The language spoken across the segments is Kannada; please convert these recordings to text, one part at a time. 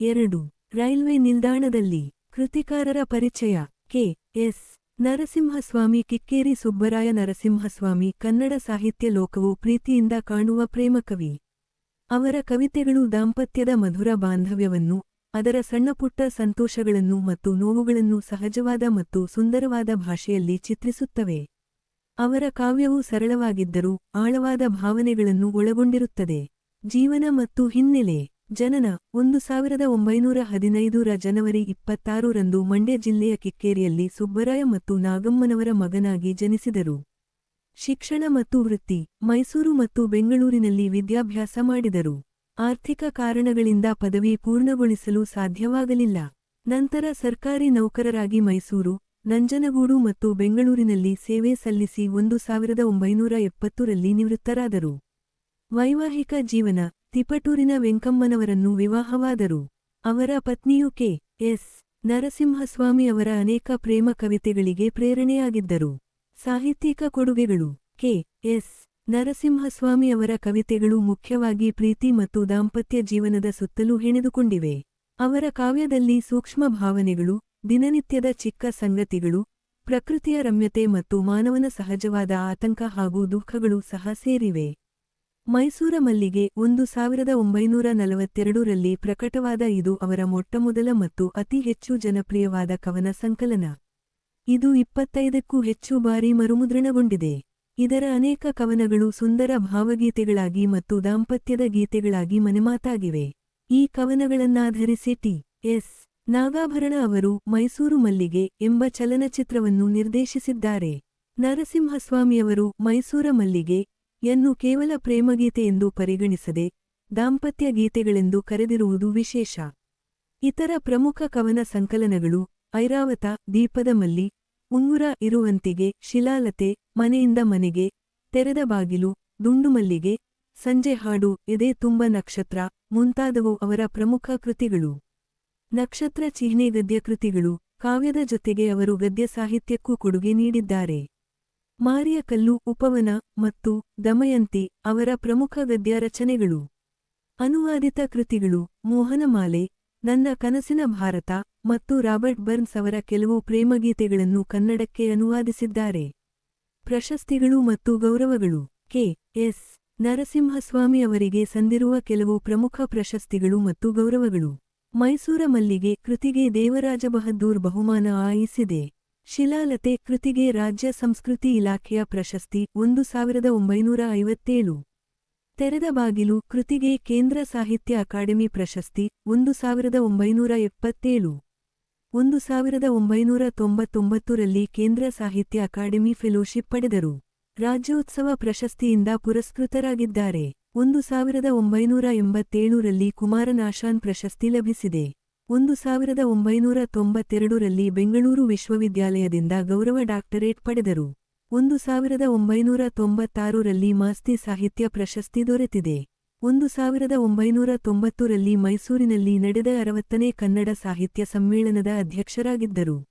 ಎರಡು. ರೈಲ್ವೆ ನಿಲ್ದಾಣದಲ್ಲಿ ಕೃತಿಕಾರರ ಪರಿಚಯ. ಕೆ. ಎಸ್. ನರಸಿಂಹಸ್ವಾಮಿ ಕಿಕ್ಕೇರಿ ಸುಬ್ಬರಾಯ ನರಸಿಂಹಸ್ವಾಮಿ ಕನ್ನಡ ಸಾಹಿತ್ಯ ಲೋಕವು ಪ್ರೀತಿಯಿಂದ ಕಾಣುವ ಪ್ರೇಮಕವಿ ಅವರ ಕವಿತೆಗಳು ದಾಂಪತ್ಯದ ಮಧುರ ಬಾಂಧವ್ಯವನ್ನು, ಅದರ ಸಣ್ಣಪುಟ್ಟ ಸಂತೋಷಗಳನ್ನು ಮತ್ತು ನೋವುಗಳನ್ನು ಸಹಜವಾದ ಮತ್ತು ಸುಂದರವಾದ ಭಾಷೆಯಲ್ಲಿ ಚಿತ್ರಿಸುತ್ತವೆ. ಅವರ ಕಾವ್ಯವು ಸರಳವಾಗಿದ್ದರೂ ಆಳವಾದ ಭಾವನೆಗಳನ್ನು ಒಳಗೊಂಡಿರುತ್ತದೆ. ಜೀವನ ಮತ್ತು ಹಿನ್ನೆಲೆ. ಜನನ ಒಂದು ಸಾವಿರದ ಒಂಬೈನೂರ ಹದಿನೈದರ ಜನವರಿ ಇಪ್ಪತ್ತಾರರಂದು ಮಂಡ್ಯ ಜಿಲ್ಲೆಯ ಕಿಕ್ಕೇರಿಯಲ್ಲಿ ಸುಬ್ಬರಾಯ ಮತ್ತು ನಾಗಮ್ಮನವರ ಮಗನಾಗಿ ಜನಿಸಿದರು. ಶಿಕ್ಷಣ ಮತ್ತು ವೃತ್ತಿ, ಮೈಸೂರು ಮತ್ತು ಬೆಂಗಳೂರಿನಲ್ಲಿ ವಿದ್ಯಾಭ್ಯಾಸ ಮಾಡಿದರು. ಆರ್ಥಿಕ ಕಾರಣಗಳಿಂದ ಪದವಿ ಪೂರ್ಣಗೊಳಿಸಲು ಸಾಧ್ಯವಾಗಲಿಲ್ಲ. ನಂತರ ಸರ್ಕಾರಿ ನೌಕರರಾಗಿ ಮೈಸೂರು, ನಂಜನಗೂಡು ಮತ್ತು ಬೆಂಗಳೂರಿನಲ್ಲಿ ಸೇವೆ ಸಲ್ಲಿಸಿ ಒಂದು ಸಾವಿರದ ಒಂಬೈನೂರ ಎಪ್ಪತ್ತರಲ್ಲಿ ನಿವೃತ್ತರಾದರು. ವೈವಾಹಿಕ ಜೀವನ ತಿಪಟೂರಿನ ವೆಂಕಮ್ಮನವರನ್ನು ವಿವಾಹವಾದರು. ಅವರ ಪತ್ನಿಯು ಕೆ. ಎಸ್. ನರಸಿಂಹಸ್ವಾಮಿ ಅವರ ಅನೇಕ ಪ್ರೇಮ ಕವಿತೆಗಳಿಗೆ ಪ್ರೇರಣೆಯಾಗಿದ್ದರು. ಸಾಹಿತ್ಯಿಕ ಕೊಡುಗೆಗಳು. ಕೆ. ಎಸ್. ನರಸಿಂಹಸ್ವಾಮಿ ಅವರ ಕವಿತೆಗಳು ಮುಖ್ಯವಾಗಿ ಪ್ರೀತಿ ಮತ್ತು ದಾಂಪತ್ಯ ಜೀವನದ ಸುತ್ತಲೂ ಹೆಣೆದುಕೊಂಡಿವೆ. ಅವರ ಕಾವ್ಯದಲ್ಲಿ ಸೂಕ್ಷ್ಮ ಭಾವನೆಗಳು, ದಿನನಿತ್ಯದ ಚಿಕ್ಕ ಸಂಗತಿಗಳು, ಪ್ರಕೃತಿಯ ರಮ್ಯತೆ ಮತ್ತು ಮಾನವನ ಸಹಜವಾದ ಆತಂಕ ಹಾಗೂ ದುಃಖಗಳು ಸಹ ಸೇರಿವೆ. ಮೈಸೂರ ಮಲ್ಲಿಗೆ ಒಂದು ಸಾವಿರದ ಒಂಬೈನೂರ ನಲವತ್ತೆರಡರಲ್ಲಿ ಪ್ರಕಟವಾದ ಇದು ಅವರ ಮೊಟ್ಟಮೊದಲ ಮತ್ತು ಅತಿ ಹೆಚ್ಚು ಜನಪ್ರಿಯವಾದ ಕವನ ಸಂಕಲನ. ಇದು ಇಪ್ಪತ್ತೈದಕ್ಕೂ ಹೆಚ್ಚು ಬಾರಿ ಮರುಮುದ್ರಣಗೊಂಡಿದೆ. ಇದರ ಅನೇಕ ಕವನಗಳು ಸುಂದರ ಭಾವಗೀತೆಗಳಾಗಿ ಮತ್ತು ದಾಂಪತ್ಯದ ಗೀತೆಗಳಾಗಿ ಮನೆಮಾತಾಗಿವೆ. ಈ ಕವನಗಳನ್ನಾಧರಿಸಿ ಟಿ. ಎಸ್. ನಾಗಾಭರಣ ಅವರು ಮೈಸೂರು ಮಲ್ಲಿಗೆ ಎಂಬ ಚಲನಚಿತ್ರವನ್ನು ನಿರ್ದೇಶಿಸಿದ್ದಾರೆ. ನರಸಿಂಹಸ್ವಾಮಿಯವರು ಮೈಸೂರ ಮಲ್ಲಿಗೆ ಯನ್ನು ಕೇವಲ ಪ್ರೇಮಗೀತೆ ಎಂದು ಪರಿಗಣಿಸದೆ ದಾಂಪತ್ಯ ಗೀತೆಗಳೆಂದು ಕರೆದಿರುವುದು ವಿಶೇಷ. ಇತರ ಪ್ರಮುಖ ಕವನ ಸಂಕಲನಗಳು ಐರಾವತ, ದೀಪದ ಮಲ್ಲಿ, ಉಂಗುರ ಇರುವಂತಿಗೆ, ಶಿಲಾಲತೆ, ಮನೆಯಿಂದ ಮನೆಗೆ, ತೆರೆದ ಬಾಗಿಲು ದುಂಡುಮಲ್ಲಿಗೆ ಸಂಜೆ ಹಾಡು, ಎದೆ ತುಂಬ ನಕ್ಷತ್ರ ಮುಂತಾದವು ಅವರ ಪ್ರಮುಖ ಕೃತಿಗಳು. ನಕ್ಷತ್ರ ಚಿಹ್ನೆ ಗದ್ಯ ಕೃತಿಗಳು ಕಾವ್ಯದ ಜೊತೆಗೆ ಅವರು ಗದ್ಯ ಸಾಹಿತ್ಯಕ್ಕೂ ಕೊಡುಗೆ ನೀಡಿದ್ದಾರೆ. ಮಾರಿಯ ಕಲ್ಲು ಉಪವನ ಮತ್ತು ದಮಯಂತಿ ಅವರ ಪ್ರಮುಖ ಗದ್ಯ ರಚನೆಗಳು ಅನುವಾದಿತ ಕೃತಿಗಳು ಮೋಹನಮಾಲೆ, ನನ್ನ ಕನಸಿನ ಭಾರತ ಮತ್ತು ರಾಬರ್ಟ್ ಬರ್ನ್ಸ್ ಅವರ ಕೆಲವು ಪ್ರೇಮಗೀತೆಗಳನ್ನು ಕನ್ನಡಕ್ಕೆ ಅನುವಾದಿಸಿದ್ದಾರೆ. ಪ್ರಶಸ್ತಿಗಳು ಮತ್ತು ಗೌರವಗಳು. ಕೆ. ಎಸ್. ನರಸಿಂಹಸ್ವಾಮಿ ಅವರಿಗೆ ಸಂದಿರುವ ಕೆಲವು ಪ್ರಮುಖ ಪ್ರಶಸ್ತಿಗಳು ಮತ್ತು ಗೌರವಗಳು. ಮೈಸೂರ ಮಲ್ಲಿಗೆ ಕೃತಿಗೆ ದೇವರಾಜ ಬಹದ್ದೂರ್ ಬಹುಮಾನ ಆಯಿಸಿದೆ ಶಿಲಾಲತೆ ಕೃತಿಗೆ ರಾಜ್ಯ ಸಂಸ್ಕೃತಿ ಇಲಾಖೆಯ ಪ್ರಶಸ್ತಿ ಒಂದು ಸಾವಿರದ ಒಂಬೈನೂರ ಐವತ್ತೇಳು. ತೆರೆದ ಬಾಗಿಲು ಕೃತಿಗೆ ಕೇಂದ್ರ ಸಾಹಿತ್ಯ ಅಕಾಡೆಮಿ ಪ್ರಶಸ್ತಿ ಒಂದು ಸಾವಿರದ ಒಂಬೈನೂರ ಎಪ್ಪತ್ತೇಳು. ಒಂದು ಸಾವಿರದ ಒಂಬೈನೂರ ತೊಂಬತ್ತೊಂಬತ್ತರಲ್ಲಿ ಕೇಂದ್ರ ಸಾಹಿತ್ಯ ಅಕಾಡೆಮಿ ಫೆಲೋಶಿಪ್ ಪಡೆದರು. ರಾಜ್ಯೋತ್ಸವ ಪ್ರಶಸ್ತಿಯಿಂದ ಪುರಸ್ಕೃತರಾಗಿದ್ದಾರೆ. ಒಂದು ಸಾವಿರದ ಒಂಬೈನೂರ ಎಂಬತ್ತೇಳರಲ್ಲಿ ಕುಮಾರನಾಶಾನ್ ಪ್ರಶಸ್ತಿ ಲಭಿಸಿದೆ. ಒಂದು ಸಾವಿರದ ಒಂಬೈನೂರ ತೊಂಬತ್ತೆರಡರಲ್ಲಿ ಬೆಂಗಳೂರು ವಿಶ್ವವಿದ್ಯಾಲಯದಿಂದ ಗೌರವ ಡಾಕ್ಟರೇಟ್ ಪಡೆದರು. ಒಂದು ಸಾವಿರದ ಒಂಬೈನೂರ ತೊಂಬತ್ತಾರರಲ್ಲಿ ಮಾಸ್ತಿ ಸಾಹಿತ್ಯ ಪ್ರಶಸ್ತಿ ದೊರೆತಿದೆ. ಒಂದು ಸಾವಿರದ ಒಂಬೈನೂರ ತೊಂಬತ್ತರಲ್ಲಿ ಮೈಸೂರಿನಲ್ಲಿ ನಡೆದ ಅರವತ್ತನೇ ಕನ್ನಡ ಸಾಹಿತ್ಯ ಸಮ್ಮೇಳನದ ಅಧ್ಯಕ್ಷರಾಗಿದ್ದರು.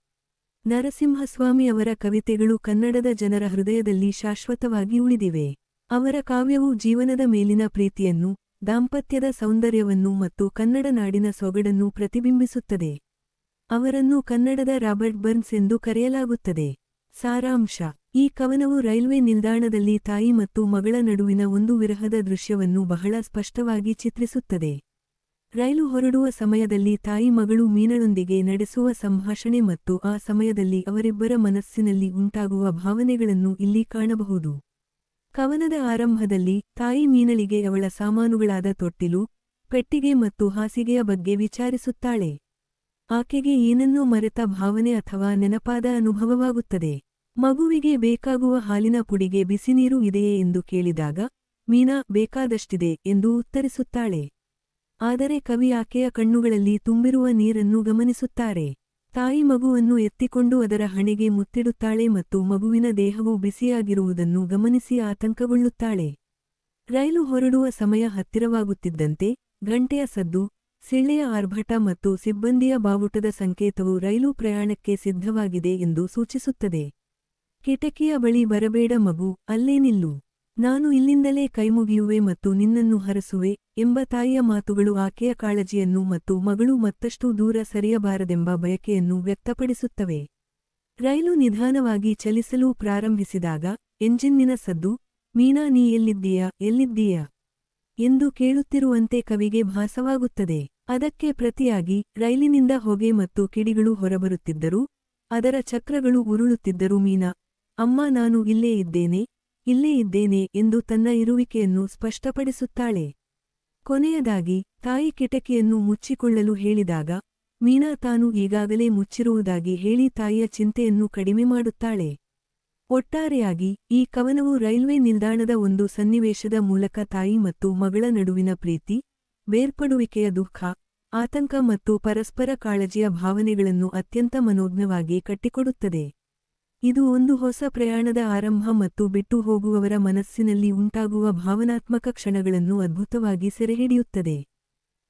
ನರಸಿಂಹಸ್ವಾಮಿ ಅವರ ಕವಿತೆಗಳು ಕನ್ನಡದ ಜನರ ಹೃದಯದಲ್ಲಿ ಶಾಶ್ವತವಾಗಿ ಉಳಿದಿವೆ. ಅವರ ಕಾವ್ಯವು ಜೀವನದ ಮೇಲಿನ ಪ್ರೀತಿಯನ್ನು ದಾಂಪತ್ಯದ ಸೌಂದರ್ಯವನ್ನು ಮತ್ತು ಕನ್ನಡ ನಾಡಿನ ಸೊಗಡನ್ನು ಪ್ರತಿಬಿಂಬಿಸುತ್ತದೆ. ಅವರನ್ನು ಕನ್ನಡದ ರಾಬರ್ಟ್ ಬರ್ನ್ಸ್ ಎಂದು ಕರೆಯಲಾಗುತ್ತದೆ. ಸಾರಾಂಶ, ಈ ಕವನವು ರೈಲ್ವೆ ನಿಲ್ದಾಣದಲ್ಲಿ ತಾಯಿ ಮತ್ತು ಮಗಳ ನಡುವಿನ ಒಂದು ವಿರಹದ ದೃಶ್ಯವನ್ನು ಬಹಳ ಸ್ಪಷ್ಟವಾಗಿ ಚಿತ್ರಿಸುತ್ತದೆ. ರೈಲು ಹೊರಡುವ ಸಮಯದಲ್ಲಿ ತಾಯಿ ಮಗಳು ಮೀನಳೊಂದಿಗೆ ನಡೆಸುವ ಸಂಭಾಷಣೆ ಮತ್ತು ಆ ಸಮಯದಲ್ಲಿ ಅವರಿಬ್ಬರ ಮನಸ್ಸಿನಲ್ಲಿ ಉಂಟಾಗುವ ಭಾವನೆಗಳನ್ನು ಇಲ್ಲಿ ಕಾಣಬಹುದು. ಕವನದ ಆರಂಭದಲ್ಲಿ ತಾಯಿ ಮೀನಳಿಗೆ ಅವಳ ಸಾಮಾನುಗಳಾದ ತೊಟ್ಟಿಲು, ಪೆಟ್ಟಿಗೆ ಮತ್ತು ಹಾಸಿಗೆಯ ಬಗ್ಗೆ ವಿಚಾರಿಸುತ್ತಾಳೆ. ಆಕೆಗೆ ಏನನ್ನೂ ಮರೆತ ಭಾವನೆ ಅಥವಾ ನೆನಪಾದ ಅನುಭವವಾಗುತ್ತದೆ. ಮಗುವಿಗೆ ಬೇಕಾಗುವ ಹಾಲಿನ ಪುಡಿಗೆ ಬಿಸಿನೀರು ಇದೆಯೇ ಎಂದು ಕೇಳಿದಾಗ, ಮೀನಾ, ಬೇಕಾದಷ್ಟಿದೆ ಎಂದು ಉತ್ತರಿಸುತ್ತಾಳೆ. ಆದರೆ ಕವಿ ಆಕೆಯ ಕಣ್ಣುಗಳಲ್ಲಿ ತುಂಬಿರುವ ನೀರನ್ನು ಗಮನಿಸುತ್ತಾರೆ. ತಾಯಿ ಮಗುವನ್ನು ಎತ್ತಿಕೊಂಡು ಅದರ ಹಣೆಗೆ ಮುತ್ತಿಡುತ್ತಾಳೆ ಮತ್ತು ಮಗುವಿನ ದೇಹವು ಬಿಸಿಯಾಗಿರುವುದನ್ನು ಗಮನಿಸಿ ಆತಂಕಗೊಳ್ಳುತ್ತಾಳೆ. ರೈಲು ಹೊರಡುವ ಸಮಯ ಹತ್ತಿರವಾಗುತ್ತಿದ್ದಂತೆ ಗಂಟೆಯ ಸದ್ದು, ಸಿಳ್ಳೆಯ ಆರ್ಭಟ ಮತ್ತು ಸಿಬ್ಬಂದಿಯ ಬಾವುಟದ ಸಂಕೇತವು ರೈಲು ಪ್ರಯಾಣಕ್ಕೆ ಸಿದ್ಧವಾಗಿದೆ ಎಂದು ಸೂಚಿಸುತ್ತದೆ. ಕಿಟಕಿಯ ಬಳಿ ಬರಬೇಡ ಮಗು, ಅಲ್ಲೇ ನಿಲ್ಲು. ನಾನು ಇಲ್ಲಿಂದಲೇ ಕೈಮುಗಿಯುವೆ ಮತ್ತು ನಿನ್ನನ್ನು ಹರಸುವೆ ಎಂಬ ತಾಯಿಯ ಮಾತುಗಳು ಆಕೆಯ ಕಾಳಜಿಯನ್ನು ಮತ್ತು ಮಗಳು ಮತ್ತಷ್ಟು ದೂರ ಸರಿಯಬಾರದೆಂಬ ಬಯಕೆಯನ್ನು ವ್ಯಕ್ತಪಡಿಸುತ್ತವೆ. ರೈಲು ನಿಧಾನವಾಗಿ ಚಲಿಸಲು ಪ್ರಾರಂಭಿಸಿದಾಗ, ಎಂಜಿನ್ನಿನ ಸದ್ದು, ಮೀನಾ, ನೀ ಎಲ್ಲಿದ್ದೀಯಾ ಎಲ್ಲಿದ್ದೀಯಾ ಎಂದು ಕೇಳುತ್ತಿರುವಂತೆ ಕವಿಗೆ ಭಾಸವಾಗುತ್ತದೆ. ಅದಕ್ಕೆ ಪ್ರತಿಯಾಗಿ ರೈಲಿನಿಂದ ಹೊಗೆ ಮತ್ತು ಕಿಡಿಗಳು ಹೊರಬರುತ್ತಿದ್ದರೂ, ಅದರ ಚಕ್ರಗಳು ಉರುಳುತ್ತಿದ್ದರೂ, ಮೀನಾ, ಅಮ್ಮ, ನಾನು ಇಲ್ಲೇ ಇದ್ದೇನೆ ಇಲ್ಲೇ ಇದ್ದೇನೆ ಎಂದು ತನ್ನ ಇರುವಿಕೆಯನ್ನು ಸ್ಪಷ್ಟಪಡಿಸುತ್ತಾಳೆ. ಕೊನೆಯದಾಗಿ, ತಾಯಿ ಕಿಟಕಿಯನ್ನು ಮುಚ್ಚಿಕೊಳ್ಳಲು ಹೇಳಿದಾಗ, ಮೀನಾ ತಾನು ಈಗಾಗಲೇ ಮುಚ್ಚಿರುವುದಾಗಿ ಹೇಳಿ ತಾಯಿಯ ಚಿಂತೆಯನ್ನು ಕಡಿಮೆ ಮಾಡುತ್ತಾಳೆ. ಒಟ್ಟಾರೆಯಾಗಿ, ಈ ಕವನವು ರೈಲ್ವೆ ನಿಲ್ದಾಣದ ಒಂದು ಸನ್ನಿವೇಶದ ಮೂಲಕ ತಾಯಿ ಮತ್ತು ಮಗಳ ನಡುವಿನ ಪ್ರೀತಿ, ಬೇರ್ಪಡುವಿಕೆಯ ದುಃಖ, ಆತಂಕ ಮತ್ತು ಪರಸ್ಪರ ಕಾಳಜಿಯ ಭಾವನೆಗಳನ್ನು ಅತ್ಯಂತ ಮನೋಜ್ಞವಾಗಿ ಕಟ್ಟಿಕೊಡುತ್ತದೆ. ಇದು ಒಂದು ಹೊಸ ಪ್ರಯಾಣದ ಆರಂಭ ಮತ್ತು ಬಿಟ್ಟು ಹೋಗುವವರ ಮನಸ್ಸಿನಲ್ಲಿ ಉಂಟಾಗುವ ಭಾವನಾತ್ಮಕ ಕ್ಷಣಗಳನ್ನು ಅದ್ಭುತವಾಗಿ ಸೆರೆಹಿಡಿಯುತ್ತದೆ.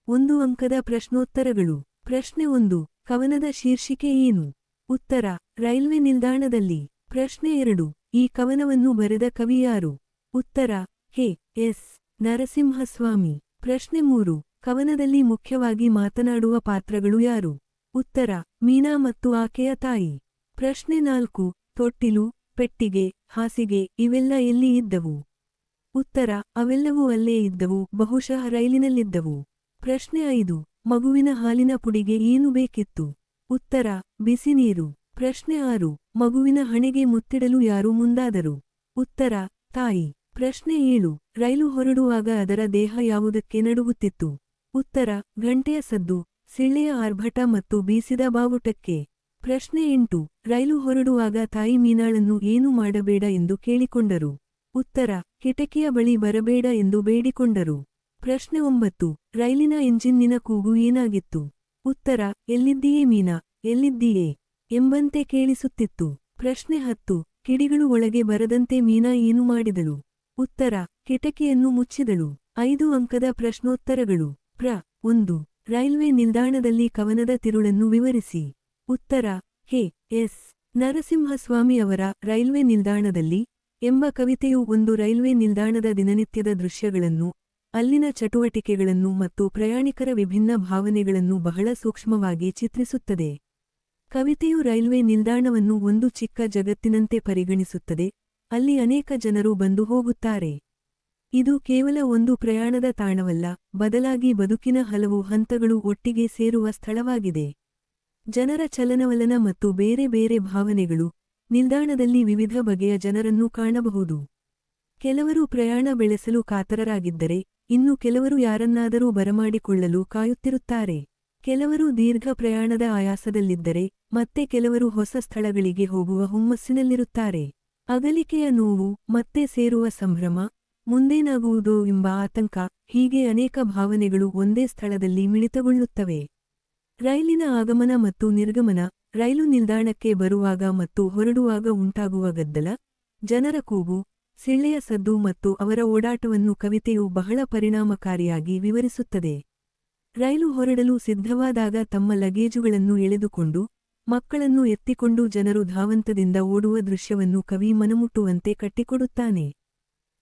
ಒಂದು ಅಂಕದ ಪ್ರಶ್ನೋತ್ತರಗಳು. ಪ್ರಶ್ನೆ ಒಂದು, ಕವನದ ಶೀರ್ಷಿಕೆ ಏನು? ಉತ್ತರ, ರೈಲ್ವೆ ನಿಲ್ದಾಣದಲ್ಲಿ. ಪ್ರಶ್ನೆ ಎರಡು, ಈ ಕವನವನ್ನು ಬರೆದ ಕವಿ ಯಾರು? ಉತ್ತರ ಹೆ ಎಸ್, ನರಸಿಂಹಸ್ವಾಮಿ. ಪ್ರಶ್ನೆ ಮೂರು, ಕವನದಲ್ಲಿ ಮುಖ್ಯವಾಗಿ ಮಾತನಾಡುವ ಪಾತ್ರಗಳು ಯಾರು? ಉತ್ತರ, ಮೀನಾ ಮತ್ತು ಆಕೆಯ ತಾಯಿ. ಪ್ರಶ್ನೆ ನಾಲ್ಕು ತೊಟ್ಟಿಲು, ಪೆಟ್ಟಿಗೆ, ಹಾಸಿಗೆ ಇವೆಲ್ಲ ಎಲ್ಲಿ ಇದ್ದವು? ಉತ್ತರ, ಅವೆಲ್ಲವೂ ಅಲ್ಲೇ ಇದ್ದವು, ಬಹುಶಃ ರೈಲಿನಲ್ಲಿದ್ದವು. ಪ್ರಶ್ನೆ ಐದು, ಮಗುವಿನ ಹಾಲಿನ ಪುಡಿಗೆ ಏನು ಬೇಕಿತ್ತು? ಉತ್ತರ, ಬಿಸಿ ನೀರು. ಪ್ರಶ್ನೆ ಆರು, ಮಗುವಿನ ಹಣೆಗೆ ಮುತ್ತಿಡಲು ಯಾರು ಮುಂದಾದರು? ಉತ್ತರ, ತಾಯಿ. ಪ್ರಶ್ನೆ ಏಳು, ರೈಲು ಹೊರಡುವಾಗ ಅದರ ದೇಹ ಯಾವುದಕ್ಕೆ ನಡುಗುತ್ತಿತ್ತು? ಉತ್ತರ, ಗಂಟೆಯ ಸದ್ದು, ಸಿಳ್ಳೆಯ ಆರ್ಭಟ ಮತ್ತು ಬೀಸಿದ ಬಾವುಟಕ್ಕೆ. ಪ್ರಶ್ನೆ ಎಂಟು, ರೈಲು ಹೊರಡುವಾಗ ತಾಯಿ ಮೀನಾಳನ್ನು ಏನು ಮಾಡಬೇಡ ಎಂದು ಕೇಳಿಕೊಂಡರು. ಉತ್ತರ, ಕಿಟಕಿಯ ಬಳಿ ಬರಬೇಡ ಎಂದು ಬೇಡಿಕೊಂಡರು. ಪ್ರಶ್ನೆ ಒಂಬತ್ತು, ರೈಲಿನ ಎಂಜಿನ್ನಿನ ಕೂಗು ಏನಾಗಿತ್ತು? ಉತ್ತರ, ಎಲ್ಲಿದ್ದೀಯೇ ಮೀನಾ, ಎಲ್ಲಿದ್ದೀಯೇ? ಎಂಬಂತೆ ಕೇಳಿಸುತ್ತಿತ್ತು. ಪ್ರಶ್ನೆ ಹತ್ತು, ಕಿಡಿಗಳು ಒಳಗೆ ಬರದಂತೆ ಮೀನಾ ಏನು ಮಾಡಿದಳು? ಉತ್ತರ, ಕಿಟಕಿಯನ್ನು ಮುಚ್ಚಿದಳು. ಐದು ಅಂಕದ ಪ್ರಶ್ನೋತ್ತರಗಳು. ಪ್ರ, ಒಂದು, ರೈಲ್ವೆ ನಿಲ್ದಾಣದಲ್ಲಿ ಕವನದ ತಿರುಳನ್ನು ವಿವರಿಸಿ. ಉತ್ತರ, ಹೇ, ಎಸ್ ನರಸಿಂಹಸ್ವಾಮಿಯವರ ರೈಲ್ವೆ ನಿಲ್ದಾಣದಲ್ಲಿ ಎಂಬ ಕವಿತೆಯು ಒಂದು ರೈಲ್ವೆ ನಿಲ್ದಾಣದ ದಿನನಿತ್ಯದ ದೃಶ್ಯಗಳನ್ನು, ಅಲ್ಲಿನ ಚಟುವಟಿಕೆಗಳನ್ನು ಮತ್ತು ಪ್ರಯಾಣಿಕರ ವಿಭಿನ್ನ ಭಾವನೆಗಳನ್ನು ಬಹಳ ಸೂಕ್ಷ್ಮವಾಗಿ ಚಿತ್ರಿಸುತ್ತದೆ. ಕವಿತೆಯು ರೈಲ್ವೆ ನಿಲ್ದಾಣವನ್ನು ಒಂದು ಚಿಕ್ಕ ಜಗತ್ತಿನಂತೆ ಪರಿಗಣಿಸುತ್ತದೆ, ಅಲ್ಲಿ ಅನೇಕ ಜನರು ಬಂದು ಹೋಗುತ್ತಾರೆ. ಇದು ಕೇವಲ ಒಂದು ಪ್ರಯಾಣದ ತಾಣವಲ್ಲ, ಬದಲಾಗಿ ಬದುಕಿನ ಹಲವು ಹಂತಗಳು ಒಟ್ಟಿಗೆ ಸೇರುವ ಸ್ಥಳವಾಗಿದೆ. ಜನರ ಚಲನವಲನ ಮತ್ತು ಬೇರೆ ಬೇರೆ ಭಾವನೆಗಳು ನಿಲ್ದಾಣದಲ್ಲಿ ವಿವಿಧ ಬಗೆಯ ಜನರನ್ನು ಕಾಣಬಹುದು. ಕೆಲವರು ಪ್ರಯಾಣ ಬೆಳೆಸಲು ಕಾತರರಾಗಿದ್ದರೆ, ಇನ್ನು ಕೆಲವರು ಯಾರನ್ನಾದರೂ ಬರಮಾಡಿಕೊಳ್ಳಲು ಕಾಯುತ್ತಿರುತ್ತಾರೆ. ಕೆಲವರು ದೀರ್ಘ ಪ್ರಯಾಣದ ಆಯಾಸದಲ್ಲಿದ್ದರೆ, ಮತ್ತೆ ಕೆಲವರು ಹೊಸ ಸ್ಥಳಗಳಿಗೆ ಹೋಗುವ ಹುಮ್ಮಸ್ಸಿನಲ್ಲಿರುತ್ತಾರೆ. ಅಗಲಿಕೆಯ ನೋವು, ಮತ್ತೆ ಸೇರುವ ಸಂಭ್ರಮ, ಮುಂದೇನಾಗುವುದೋ ಎಂಬ ಆತಂಕ ಹೀಗೆ ಅನೇಕ ಭಾವನೆಗಳು ಒಂದೇ ಸ್ಥಳದಲ್ಲಿ ಮಿಳಿತಗೊಳ್ಳುತ್ತವೆ. ರೈಲಿನ ಆಗಮನ ಮತ್ತು ನಿರ್ಗಮನ, ರೈಲು ನಿಲ್ದಾಣಕ್ಕೆ ಬರುವಾಗ ಮತ್ತು ಹೊರಡುವಾಗ ಉಂಟಾಗುವ ಗದ್ದಲ, ಜನರ ಕೂಗು, ಸಿಳ್ಳೆಯ ಸದ್ದು ಮತ್ತು ಅವರ ಓಡಾಟವನ್ನು ಕವಿತೆಯು ಬಹಳ ಪರಿಣಾಮಕಾರಿಯಾಗಿ ವಿವರಿಸುತ್ತದೆ. ರೈಲು ಹೊರಡಲು ಸಿದ್ಧವಾದಾಗ ತಮ್ಮ ಲಗೇಜುಗಳನ್ನು ಎಳೆದುಕೊಂಡು, ಮಕ್ಕಳನ್ನು ಎತ್ತಿಕೊಂಡು ಜನರು ಧಾವಂತದಿಂದ ಓಡುವ ದೃಶ್ಯವನ್ನು ಕವಿ ಮನಮುಟ್ಟುವಂತೆ ಕಟ್ಟಿಕೊಡುತ್ತಾನೆ.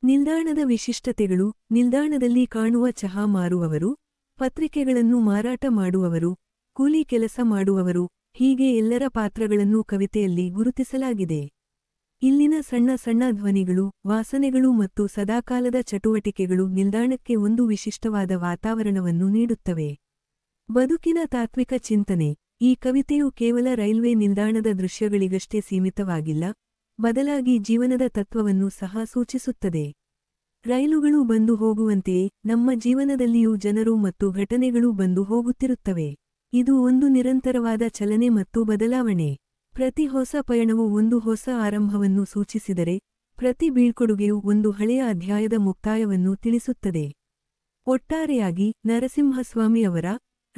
ನಿಲ್ದಾಣದ ವಿಶಿಷ್ಟತೆಗಳು, ನಿಲ್ದಾಣದಲ್ಲಿ ಕಾಣುವ ಚಹಾ ಮಾರುವವರು, ಪತ್ರಿಕೆಗಳನ್ನು ಮಾರಾಟ ಮಾಡುವವರು ಕೂಲಿ ಕೆಲಸ ಮಾಡುವವರು ಹೀಗೆ ಎಲ್ಲರ ಪಾತ್ರಗಳನ್ನು ಕವಿತೆಯಲ್ಲಿ ಗುರುತಿಸಲಾಗಿದೆ. ಇಲ್ಲಿನ ಸಣ್ಣ ಸಣ್ಣ ಧ್ವನಿಗಳು, ವಾಸನೆಗಳು ಮತ್ತು ಸದಾಕಾಲದ ಚಟುವಟಿಕೆಗಳು ನಿಲ್ದಾಣಕ್ಕೆ ಒಂದು ವಿಶಿಷ್ಟವಾದ ವಾತಾವರಣವನ್ನು ನೀಡುತ್ತವೆ. ಬದುಕಿನ ತಾತ್ವಿಕ ಚಿಂತನೆ, ಈ ಕವಿತೆಯು ಕೇವಲ ರೈಲ್ವೆ ನಿಲ್ದಾಣದ ದೃಶ್ಯಗಳಿಗಷ್ಟೇ ಸೀಮಿತವಾಗಿಲ್ಲ, ಬದಲಾಗಿ ಜೀವನದ ತತ್ವವನ್ನು ಸಹ ಸೂಚಿಸುತ್ತದೆ. ರೈಲುಗಳು ಬಂದು ಹೋಗುವಂತೆಯೇ ನಮ್ಮ ಜೀವನದಲ್ಲಿಯೂ ಜನರು ಮತ್ತು ಘಟನೆಗಳು ಬಂದು ಹೋಗುತ್ತಿರುತ್ತವೆ. ಇದು ಒಂದು ನಿರಂತರವಾದ ಚಲನೆ ಮತ್ತು ಬದಲಾವಣೆ. ಪ್ರತಿ ಹೊಸ ಪಯಣವು ಒಂದು ಹೊಸ ಆರಂಭವನ್ನು ಸೂಚಿಸಿದರೆ, ಪ್ರತಿ ಬೀಳ್ಕೊಡುಗೆಯು ಒಂದು ಹಳೆಯ ಅಧ್ಯಾಯದ ಮುಕ್ತಾಯವನ್ನು ತಿಳಿಸುತ್ತದೆ. ಒಟ್ಟಾರೆಯಾಗಿ, ನರಸಿಂಹಸ್ವಾಮಿ ಅವರ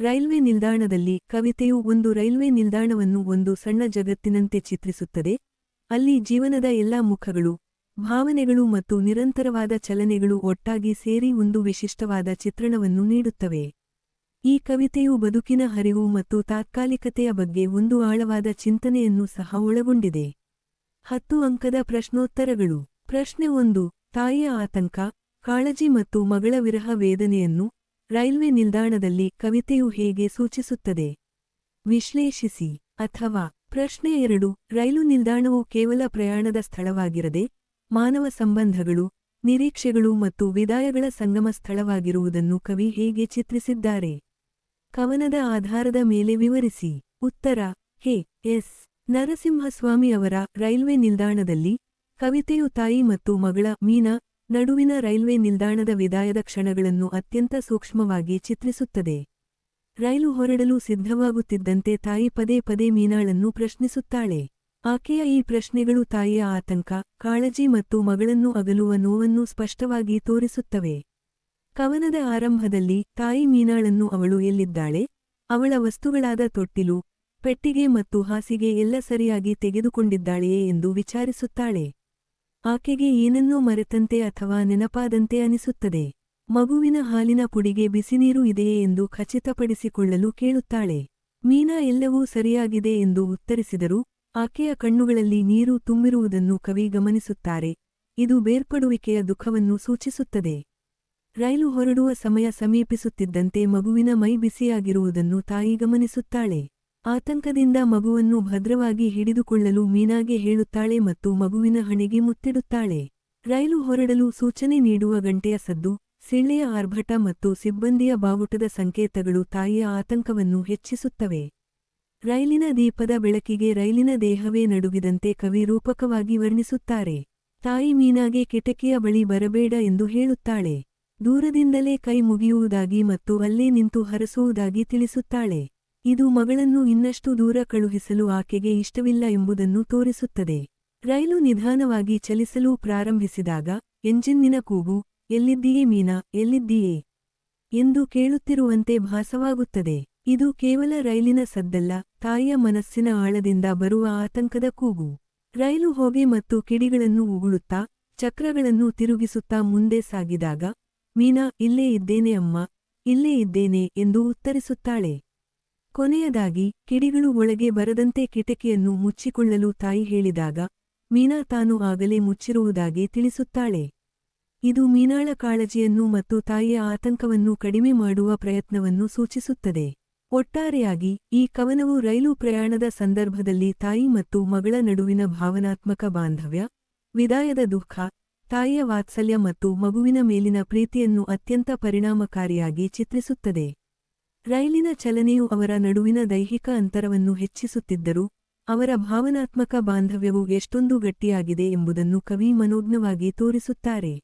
ರೈಲ್ವೆ ನಿಲ್ದಾಣದಲ್ಲಿ ಕವಿತೆಯು ಒಂದು ರೈಲ್ವೆ ನಿಲ್ದಾಣವನ್ನು ಒಂದು ಸಣ್ಣ ಜಗತ್ತಿನಂತೆ ಚಿತ್ರಿಸುತ್ತದೆ. ಅಲ್ಲಿ ಜೀವನದ ಎಲ್ಲಾ ಮುಖಗಳು, ಭಾವನೆಗಳು ಮತ್ತು ನಿರಂತರವಾದ ಚಲನೆಗಳು ಒಟ್ಟಾಗಿ ಸೇರಿ ಒಂದು ವಿಶಿಷ್ಟವಾದ ಚಿತ್ರಣವನ್ನು ನೀಡುತ್ತವೆ. ಈ ಕವಿತೆಯು ಬದುಕಿನ ಹರಿವು ಮತ್ತು ತಾತ್ಕಾಲಿಕತೆಯ ಬಗ್ಗೆ ಒಂದು ಆಳವಾದ ಚಿಂತನೆಯನ್ನು ಸಹ ಒಳಗೊಂಡಿದೆ. ಹತ್ತು ಅಂಕದ ಪ್ರಶ್ನೋತ್ತರಗಳು. ಪ್ರಶ್ನೆ ಒಂದು, ತಾಯಿಯ ಆತಂಕ, ಕಾಳಜಿ ಮತ್ತು ಮಗಳ ವಿರಹ ವೇದನೆಯನ್ನು ರೈಲ್ವೆ ನಿಲ್ದಾಣದಲ್ಲಿ ಕವಿತೆಯು ಹೇಗೆ ಸೂಚಿಸುತ್ತದೆ? ವಿಶ್ಲೇಷಿಸಿ. ಅಥವಾ, ಪ್ರಶ್ನೆ ಎರಡು, ರೈಲು ನಿಲ್ದಾಣವು ಕೇವಲ ಪ್ರಯಾಣದ ಸ್ಥಳವಾಗಿರದೆ, ಮಾನವ ಸಂಬಂಧಗಳು, ನಿರೀಕ್ಷೆಗಳು ಮತ್ತು ವಿದಾಯಗಳ ಸಂಗಮ ಸ್ಥಳವಾಗಿರುವುದನ್ನು ಕವಿ ಹೇಗೆ ಚಿತ್ರಿಸಿದ್ದಾರೆ? ಕವನದ ಆಧಾರದ ಮೇಲೆ ವಿವರಿಸಿ. ಉತ್ತರ ಹೇ ಎಸ್. ನರಸಿಂಹಸ್ವಾಮಿ ಅವರ ರೈಲ್ವೆ ನಿಲ್ದಾಣದಲ್ಲಿ ಕವಿತೆಯು ತಾಯಿ ಮತ್ತು ಮಗಳ ಮೀನಾ ನಡುವಿನ ರೈಲ್ವೆ ನಿಲ್ದಾಣದ ವಿದಾಯದ ಕ್ಷಣಗಳನ್ನು ಅತ್ಯಂತ ಸೂಕ್ಷ್ಮವಾಗಿ ಚಿತ್ರಿಸುತ್ತದೆ. ರೈಲು ಹೊರಡಲು ಸಿದ್ಧವಾಗುತ್ತಿದ್ದಂತೆ ತಾಯಿ ಪದೇ ಪದೇ ಮೀನಾಳನ್ನು ಪ್ರಶ್ನಿಸುತ್ತಾಳೆ. ಆಕೆಯ ಈ ಪ್ರಶ್ನೆಗಳು ತಾಯಿಯ ಆತಂಕ, ಕಾಳಜಿ ಮತ್ತು ಮಗಳನ್ನು ಅಗಲುವ ನೋವನ್ನು ಸ್ಪಷ್ಟವಾಗಿ ತೋರಿಸುತ್ತವೆ. ಕವನದ ಆರಂಭದಲ್ಲಿ ತಾಯಿ ಮೀನಾಳನ್ನು ಅವಳು ಎಲ್ಲಿದ್ದಾಳೆ? ಅವಳ ವಸ್ತುಗಳಾದ ತೊಟ್ಟಿಲು, ಪೆಟ್ಟಿಗೆ ಮತ್ತು ಹಾಸಿಗೆ ಎಲ್ಲ ಸರಿಯಾಗಿ ತೆಗೆದುಕೊಂಡಿದ್ದಾಳೆಯೇ ಎಂದು ವಿಚಾರಿಸುತ್ತಾಳೆ. ಆಕೆಗೆ ಏನನ್ನೂ ಮರೆತಂತೆ ಅಥವಾ ನೆನಪಾದಂತೆ ಅನಿಸುತ್ತದೆ. ಮಗುವಿನ ಹಾಲಿನ ಪುಡಿಗೆ ಬಿಸಿನೀರು ಇದೆಯೇ ಎಂದು ಖಚಿತಪಡಿಸಿಕೊಳ್ಳಲು ಕೇಳುತ್ತಾಳೆ. ಮೀನಾ ಎಲ್ಲವೂ ಸರಿಯಾಗಿದೆ ಎಂದು ಉತ್ತರಿಸಿದರು ಆಕೆಯ ಕಣ್ಣುಗಳಲ್ಲಿ ನೀರು ತುಂಬಿರುವುದನ್ನು ಕವಿ ಗಮನಿಸುತ್ತಾರೆ. ಇದು ಬೇರ್ಪಡುವಿಕೆಯ ದುಃಖವನ್ನು ಸೂಚಿಸುತ್ತದೆ. ರೈಲು ಹೊರಡುವ ಸಮಯ ಸಮೀಪಿಸುತ್ತಿದ್ದಂತೆ ಮಗುವಿನ ಮೈ ಬಿಸಿಯಾಗಿರುವುದನ್ನು ತಾಯಿ ಗಮನಿಸುತ್ತಾಳೆ. ಆತಂಕದಿಂದ ಮಗುವನ್ನು ಭದ್ರವಾಗಿ ಹಿಡಿದುಕೊಳ್ಳಲು ಮೀನಾಗೆ ಹೇಳುತ್ತಾಳೆ ಮತ್ತು ಮಗುವಿನ ಹಣೆಗೆ ಮುತ್ತಿಡುತ್ತಾಳೆ. ರೈಲು ಹೊರಡಲು ಸೂಚನೆ ನೀಡುವ ಗಂಟೆಯ ಸದ್ದು, ಸಿಳ್ಳೆಯ ಆರ್ಭಟ ಮತ್ತು ಸಿಬ್ಬಂದಿಯ ಬಾವುಟದ ಸಂಕೇತಗಳು ತಾಯಿಯ ಆತಂಕವನ್ನು ಹೆಚ್ಚಿಸುತ್ತವೆ. ರೈಲಿನ ದೀಪದ ಬೆಳಕಿಗೆ ರೈಲಿನ ದೇಹವೇ ನಡುಗಿದಂತೆ ಕವಿ ರೂಪಕವಾಗಿ ವರ್ಣಿಸುತ್ತಾರೆ. ತಾಯಿ ಮೀನಾಗೆ ಕಿಟಕಿಯ ಬಳಿ ಬರಬೇಡ ಎಂದು ಹೇಳುತ್ತಾಳೆ. ದೂರದಿಂದಲೇ ಕೈ ಮುಗಿಯುವುದಾಗಿ ಮತ್ತು ಅಲ್ಲೇ ನಿಂತು ಹರಸುವುದಾಗಿ ತಿಳಿಸುತ್ತಾಳೆ. ಇದು ಮಗಳನ್ನು ಇನ್ನಷ್ಟು ದೂರ ಕಳುಹಿಸಲು ಆಕೆಗೆ ಇಷ್ಟವಿಲ್ಲ ಎಂಬುದನ್ನು ತೋರಿಸುತ್ತದೆ. ರೈಲು ನಿಧಾನವಾಗಿ ಚಲಿಸಲು ಪ್ರಾರಂಭಿಸಿದಾಗ, ಎಂಜಿನ್ನಿನ ಕೂಗು, ಎಲ್ಲಿದ್ದೀಯೇ ಮೀನಾ, ಎಲ್ಲಿದ್ದೀಯೇ? ಎಂದು ಕೇಳುತ್ತಿರುವಂತೆ ಭಾಸವಾಗುತ್ತದೆ. ಇದು ಕೇವಲ ರೈಲಿನ ಸದ್ದಲ್ಲ, ತಾಯಿಯ ಮನಸ್ಸಿನ ಆಳದಿಂದ ಬರುವ ಆತಂಕದ ಕೂಗು. ರೈಲು ಹೊಗೆ ಮತ್ತು ಕಿಡಿಗಳನ್ನು ಉಗುಳುತ್ತಾ, ಚಕ್ರಗಳನ್ನು ತಿರುಗಿಸುತ್ತಾ ಮುಂದೆ ಸಾಗಿದಾಗ ಮೀನಾ, ಇಲ್ಲೇ ಇದ್ದೇನೆ ಅಮ್ಮ, ಇಲ್ಲೇ ಇದ್ದೇನೆ ಎಂದು ಉತ್ತರಿಸುತ್ತಾಳೆ. ಕೊನೆಯದಾಗಿ, ಕಿಡಿಗಳು ಒಳಗೆ ಬರದಂತೆ ಕಿಟಕಿಯನ್ನು ಮುಚ್ಚಿಕೊಳ್ಳಲು ತಾಯಿ ಹೇಳಿದಾಗ, ಮೀನಾ ತಾನು ಆಗಲೇ ಮುಚ್ಚಿರುವುದಾಗಿ ತಿಳಿಸುತ್ತಾಳೆ. ಇದು ಮೀನಾಳ ಕಾಳಜಿಯನ್ನು ಮತ್ತು ತಾಯಿಯ ಆತಂಕವನ್ನು ಕಡಿಮೆ ಮಾಡುವ ಪ್ರಯತ್ನವನ್ನು ಸೂಚಿಸುತ್ತದೆ. ಒಟ್ಟಾರೆಯಾಗಿ, ಈ ಕವನವು ರೈಲು ಪ್ರಯಾಣದ ಸಂದರ್ಭದಲ್ಲಿ ತಾಯಿ ಮತ್ತು ಮಗಳ ನಡುವಿನ ಭಾವನಾತ್ಮಕ ಬಾಂಧವ್ಯ, ವಿದಾಯದ ದುಃಖ ತಾಯಿಯ ವಾತ್ಸಲ್ಯ ಮತ್ತು ಮಗುವಿನ ಮೇಲಿನ ಪ್ರೀತಿಯನ್ನು ಅತ್ಯಂತ ಪರಿಣಾಮಕಾರಿಯಾಗಿ ಚಿತ್ರಿಸುತ್ತದೆ. ರೈಲಿನ ಚಲನೆಯು ಅವರ ನಡುವಿನ ದೈಹಿಕ ಅಂತರವನ್ನು ಹೆಚ್ಚಿಸುತ್ತಿದ್ದರೂ, ಅವರ ಭಾವನಾತ್ಮಕ ಬಾಂಧವ್ಯವು ಎಷ್ಟೊಂದು ಗಟ್ಟಿಯಾಗಿದೆ ಎಂಬುದನ್ನು ಕವಿ ಮನೋಜ್ಞವಾಗಿ ತೋರಿಸುತ್ತಾರೆ.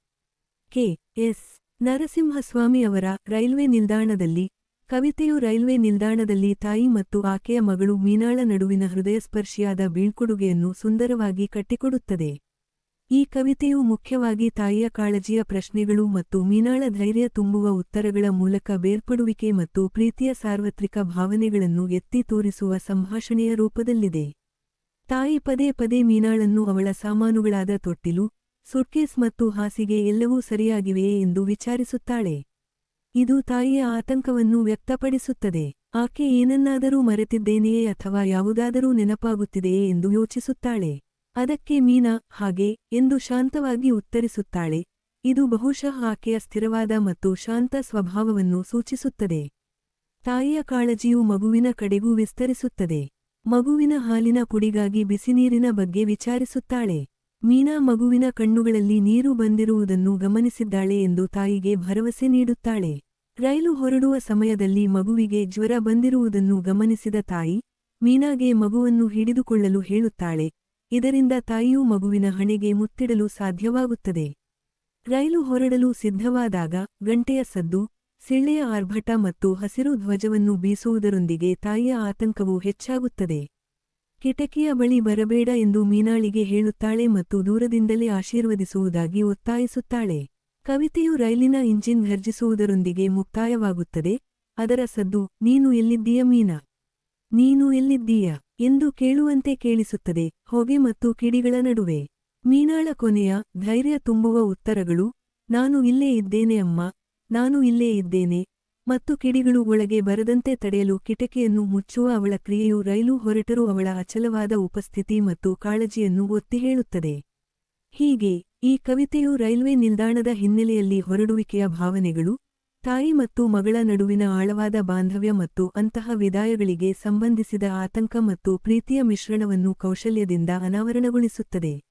ಕೆ. ಎಸ್. ನರಸಿಂಹಸ್ವಾಮಿ ಅವರ ರೈಲ್ವೆ ನಿಲ್ದಾಣದಲ್ಲಿ, ಕವಿತೆಯು ರೈಲ್ವೆ ನಿಲ್ದಾಣದಲ್ಲಿ ತಾಯಿ ಮತ್ತು ಆಕೆಯ ಮಗಳು ಮೀನಾಳ ನಡುವಿನ ಹೃದಯಸ್ಪರ್ಶಿಯಾದ ಬೀಳ್ಕೊಡುಗೆಯನ್ನು ಸುಂದರವಾಗಿ ಕಟ್ಟಿಕೊಡುತ್ತದೆ. ಈ ಕವಿತೆಯು ಮುಖ್ಯವಾಗಿ ತಾಯಿಯ ಕಾಳಜಿಯ ಪ್ರಶ್ನೆಗಳು ಮತ್ತು ಮೀನಾಳ ಧೈರ್ಯ ತುಂಬುವ ಉತ್ತರಗಳ ಮೂಲಕ ಬೇರ್ಪಡುವಿಕೆ ಮತ್ತು ಪ್ರೀತಿಯ ಸಾರ್ವತ್ರಿಕ ಭಾವನೆಗಳನ್ನು ಎತ್ತಿ ತೋರಿಸುವ ಸಂಭಾಷಣೆಯ ರೂಪದಲ್ಲಿದೆ. ತಾಯಿ ಪದೇ ಪದೇ ಮೀನಾಳನ್ನು ಅವಳ ಸಾಮಾನುಗಳಾದ ತೊಟ್ಟಿಲು, ಸುಟ್ಕೇಸ್ ಮತ್ತು ಹಾಸಿಗೆ ಎಲ್ಲವೂ ಸರಿಯಾಗಿವೆಯೇ ಎಂದು ವಿಚಾರಿಸುತ್ತಾಳೆ. ಇದು ತಾಯಿಯ ಆತಂಕವನ್ನು ವ್ಯಕ್ತಪಡಿಸುತ್ತದೆ. ಆಕೆ ಏನನ್ನಾದರೂ ಮರೆತಿದ್ದೇನೆಯೇ ಅಥವಾ ಯಾವುದಾದರೂ ನೆನಪಾಗುತ್ತಿದೆಯೇ? ಎಂದು ಯೋಚಿಸುತ್ತಾಳೆ. ಅದಕ್ಕೆ ಮೀನಾ, ಹಾಗೆ, ಎಂದು ಶಾಂತವಾಗಿ ಉತ್ತರಿಸುತ್ತಾಳೆ. ಇದು ಬಹುಶಃ ಆಕೆಯ ಸ್ಥಿರವಾದ ಮತ್ತು ಶಾಂತ ಸ್ವಭಾವವನ್ನು ಸೂಚಿಸುತ್ತದೆ. ತಾಯಿಯ ಕಾಳಜಿಯು ಮಗುವಿನ ಕಡೆಗೂ ವಿಸ್ತರಿಸುತ್ತದೆ. ಮಗುವಿನ ಹಾಲಿನ ಪುಡಿಗಾಗಿ ಬಿಸಿನೀರಿನ ಬಗ್ಗೆ ವಿಚಾರಿಸುತ್ತಾಳೆ. ಮೀನಾ ಮಗುವಿನ ಕಣ್ಣುಗಳಲ್ಲಿ ನೀರು ಬಂದಿರುವುದನ್ನು ಗಮನಿಸಿದ್ದಾಳೆ ಎಂದು ತಾಯಿಗೆ ಭರವಸೆ ನೀಡುತ್ತಾಳೆ. ರೈಲು ಹೊರಡುವ ಸಮಯದಲ್ಲಿ ಮಗುವಿಗೆ ಜ್ವರ ಬಂದಿರುವುದನ್ನು ಗಮನಿಸಿದ ತಾಯಿ, ಮೀನಾಗೆ ಮಗುವನ್ನು ಹಿಡಿದುಕೊಳ್ಳಲು ಹೇಳುತ್ತಾಳೆ. ಇದರಿಂದ ತಾಯಿಯೂ ಮಗುವಿನ ಹಣೆಗೆ ಮುತ್ತಿಡಲು ಸಾಧ್ಯವಾಗುತ್ತದೆ. ರೈಲು ಹೊರಡಲು ಸಿದ್ಧವಾದಾಗ ಗಂಟೆಯ ಸದ್ದು, ಸಿಳ್ಳೆಯ ಆರ್ಭಟ ಮತ್ತು ಹಸಿರು ಧ್ವಜವನ್ನು ಬೀಸುವುದರೊಂದಿಗೆ ತಾಯಿಯ ಆತಂಕವು ಹೆಚ್ಚಾಗುತ್ತದೆ. ಕಿಟಕಿಯ ಬಳಿ ಬರಬೇಡ ಎಂದು ಮೀನಾಳಿಗೆ ಹೇಳುತ್ತಾಳೆ ಮತ್ತು ದೂರದಿಂದಲೇ ಆಶೀರ್ವದಿಸುವುದಾಗಿ ಒತ್ತಾಯಿಸುತ್ತಾಳೆ. ಕವಿತೆಯು ರೈಲಿನ ಇಂಜಿನ್ ಘರ್ಜಿಸುವುದರೊಂದಿಗೆ ಮುಕ್ತಾಯವಾಗುತ್ತದೆ. ಅದರ ಸದ್ದು, ನೀನು ಎಲ್ಲಿದ್ದೀಯ ಮೀನಾ? ನೀನು ಎಲ್ಲಿದ್ದೀಯ? ಎಂದು ಕೇಳುವಂತೆ ಕೇಳಿಸುತ್ತದೆ. ಹೊಗೆ ಮತ್ತು ಕಿಡಿಗಳ ನಡುವೆ. ಮೀನಾಳ ಕೊನೆಯ ಧೈರ್ಯ ತುಂಬುವ ಉತ್ತರಗಳು, ನಾನು ಇಲ್ಲೇ ಇದ್ದೇನೆ ಅಮ್ಮ, ನಾನು ಇಲ್ಲೇ ಇದ್ದೇನೆ ಮತ್ತು ಕಿಡಿಗಳು ಒಳಗೆ ಬರದಂತೆ ತಡೆಯಲು ಕಿಟಕಿಯನ್ನು ಮುಚ್ಚುವ ಅವಳ ಕ್ರಿಯೆಯು ರೈಲು ಹೊರಟರೂ ಅವಳ ಅಚಲವಾದ ಉಪಸ್ಥಿತಿ ಮತ್ತು ಕಾಳಜಿಯನ್ನು ಒತ್ತಿ ಹೇಳುತ್ತದೆ. ಹೀಗೆ, ಈ ಕವಿತೆಯು ರೈಲ್ವೆ ನಿಲ್ದಾಣದ ಹಿನ್ನೆಲೆಯಲ್ಲಿ ಹೊರಡುವಿಕೆಯ ಭಾವನೆಗಳು ತಾಯಿ ಮತ್ತು ಮಗಳ ನಡುವಿನ ಆಳವಾದ ಬಾಂಧವ್ಯ ಮತ್ತು ಅಂತಹ ವಿದಾಯಗಳಿಗೆ ಸಂಬಂಧಿಸಿದ ಆತಂಕ ಮತ್ತು ಪ್ರೀತಿಯ ಮಿಶ್ರಣವನ್ನು ಕೌಶಲ್ಯದಿಂದ ಅನಾವರಣಗೊಳಿಸುತ್ತದೆ.